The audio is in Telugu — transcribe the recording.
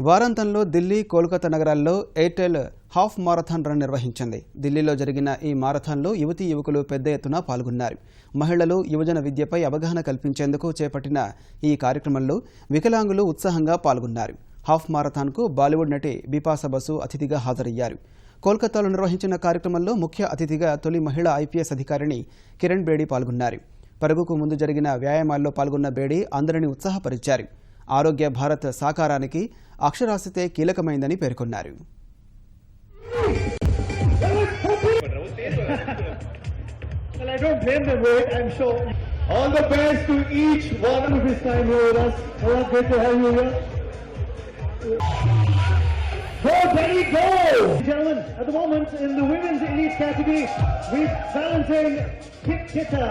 వారాంతంలో ఢిల్లీ కోల్కతా నగరాల్లో ఎయిర్టెల్ హాఫ్ మారథాన్ రన్ నిర్వహించింది. ఢిల్లీలో జరిగిన ఈ మారథాన్లో యువతీ యువకులు పెద్ద ఎత్తున పాల్గొన్నారు. మహిళలు యువజన విద్యపై అవగాహన కల్పించేందుకు చేపట్టిన ఈ కార్యక్రమంలో వికలాంగులు ఉత్సాహంగా పాల్గొన్నారు. హాఫ్ మారథాన్కు బాలీవుడ్ నటి బిపాస బసు అతిథిగా హాజరయ్యారు. కోల్కతాలో నిర్వహించిన కార్యక్రమంలో ముఖ్య అతిథిగా తొలి మహిళా ఐపీఎస్ అధికారిణి కిరణ్ బేడీ పాల్గొన్నారు. పరుగుకు ముందు జరిగిన వ్యాయామాల్లో పాల్గొన్న బేడీ అందరినీ ఉత్సాహపరిచారు. ఆరోగ్య భారత్ సాకారానికి అక్షరాస్యతే కీలకమైందని పేర్కొన్నారు Well, I don't blame them for it, I'm sure. All the best to each one of his time here with us. Well, great to have you here. Go, Benny, go! Gentlemen, at the moment in the women's elite category, we're balancing Kit Kitta.